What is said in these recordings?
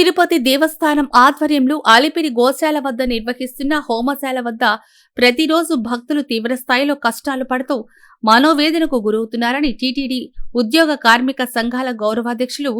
తిరుపతి దేవస్థానం ఆధ్వర్యంలో అలిపిరి గోశాల వద్ద నిర్వహిస్తున్న హోమశాల వద్ద ప్రతిరోజు భక్తులు తీవ్ర స్థాయిలో కష్టాలు పడుతూ మనోవేదనకు గురవుతున్నారని టీటీడీ ఉద్యోగ కార్మిక సంఘాల గౌరవాధ్యక్షులు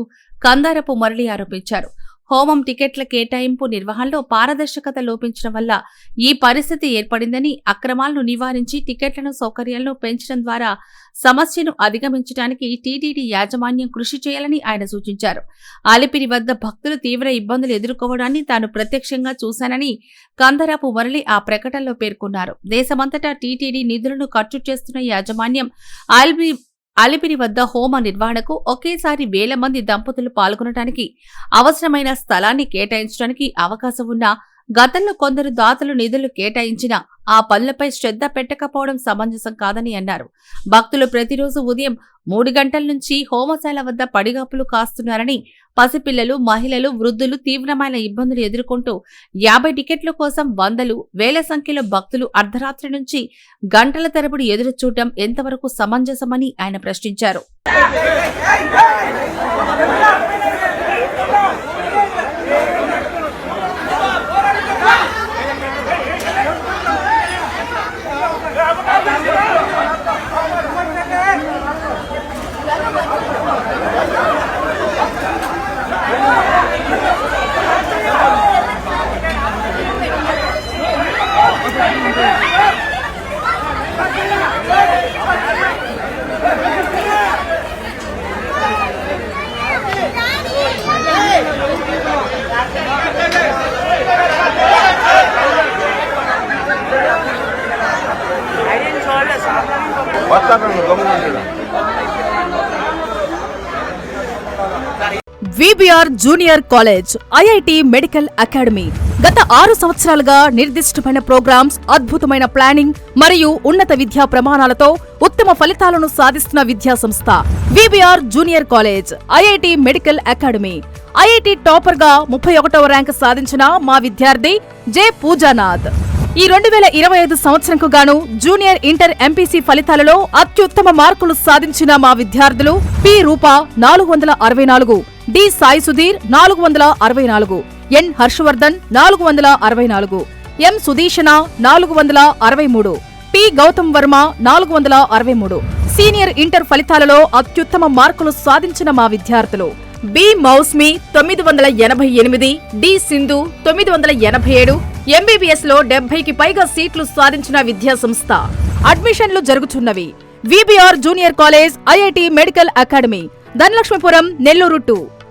కందారపు మురళి ఆరోపించారు. హోమం టికెట్ల కేటాయింపు నిర్వహణలో పారదర్శకత లోపించడం వల్ల ఈ పరిస్థితి ఏర్పడిందని అక్రమాలను నివారించి టికెట్లను సౌకర్యాలను పెంచడం ద్వారా సమస్యను అధిగమించడానికి టీటీడీ యాజమాన్యం కృషి చేయాలని ఆయన సూచించారు. అలిపిరి వద్ద భక్తులు తీవ్ర ఇబ్బందులు ఎదుర్కోవడాన్ని తాను ప్రత్యక్షంగా చూశానని కందరాపు మురళి ఆ ప్రకటనలో పేర్కొన్నారు. దేశమంతటా టీటీడీ నిధులను ఖర్చు చేస్తున్న యాజమాన్యం అలిపిరి అలిపిరి వద్ద హోమ నిర్వహణకు ఒకేసారి వేల మంది దంపతులు పాల్గొనడానికి అవసరమైన స్థలాన్ని కేటాయించడానికి అవకాశం ఉన్నా గతంలో కొందరు దాతలు నిధులు కేటాయించినా ఆ పనులపై శ్రద్ధ పెట్టకపోవడం సమంజసం కాదని అన్నారు. భక్తులు ప్రతిరోజు ఉదయం మూడు గంటల నుంచి హోమశాల వద్ద పడిగాపులు కాస్తున్నారని పసిపిల్లలు మహిళలు వృద్ధులు తీవ్రమైన ఇబ్బందులు ఎదుర్కొంటూ యాభై టికెట్ల కోసం వందలు వేల సంఖ్యలో భక్తులు అర్ధరాత్రి నుంచి గంటల తరబడి ఎదురు చూడటం ఎంతవరకు సమంజసమని ఆయన ప్రశ్నించారు. VBR junior college IIT medical academy గత ఆరు సంవత్సరాలుగా నిర్దిష్టమైన ప్రోగ్రామ్స్ అద్భుతమైన ప్లానింగ్ మరియు ఉన్నత విద్యా ప్రమాణాలతో ఉత్తమ ఫలితాలను సాధిస్తున్న విద్యా సంస్థ. VBR junior college IIT medical academy IIT టాపర్గా ముప్పై ఒకటవ ర్యాంక్ సాధించిన మా విద్యార్థి జె. పూజానాథ్. ఈ రెండు వేల ఇరవై ఐదు సంవత్సరంకు గాను జూనియర్ ఇంటర్ ఎంపీసీ ఫలితాలలో అత్యుత్తమ మార్కులు సాధించిన మా విద్యార్థులు పి రూప నాలుగు వందల అరవై నాలుగు డి సాయి సుధీర్ నాలుగు వందల అరవై నాలుగు ఎన్ హర్షవర్ధన్ నాలుగు వందల అరవై నాలుగు ఎం సుదీషణ నాలుగు వందల అరవై మూడు పి గౌతమ్ వర్మ నాలుగు వందల అరవై మూడు. సీనియర్ ఇంటర్ ఫలితాలలో అత్యుత్తమ మార్కులు సాధించిన మా విద్యార్థులు బి మౌస్మి తొమ్మిది వందల ఎనభై ఎనిమిది డి సింధు తొమ్మిది వందల ఎనభై ఏడు ఎంబీబీఎస్లో డెబ్బైకి పైగా సీట్లు సాధించిన విద్యా సంస్థ అడ్మిషన్లు జరుగుతున్నవి. VBR junior college IIT medical academy Dhanalakshmipuram Nellore two